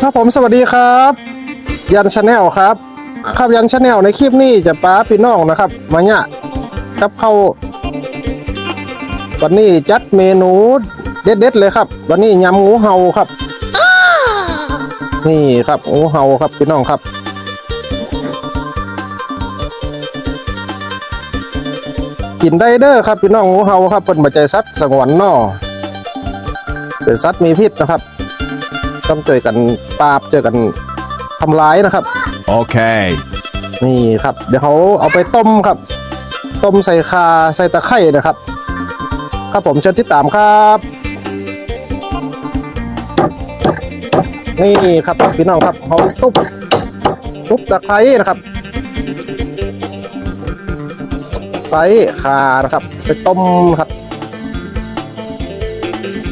ครับผมสวัสดีครับ ยันชาแนลครับ ครับยันชาแนลในคลิปนี้จะป้าพี่น้องนะครับ มาเนี่ยกับเขาวันนี้จัดเมนูเด็ดๆเลยครับ วันนี้ยำงูเห่าครับ นี่ครับงูเห่าครับพี่น้องครับกินได้เด้อครับพี่น้องงูเห่าครับเป็นบัจจัยสัตว์สงวนนอ เป็นสัตว์มีพิษนะครับ ต้องเจอกันปราบเจอกันทำร้ายนะครับ Okay. นี่ครับ เดี๋ยวเขาเอาไปต้มครับ ต้มใส่คาใส่ตะไคร่นะครับ ครับผมเชิญติดตามครับ นี่ครับพี่น้องครับเขาทุบทุบตะไคร้นะครับไคร้คานะครับ ไปต้มครับ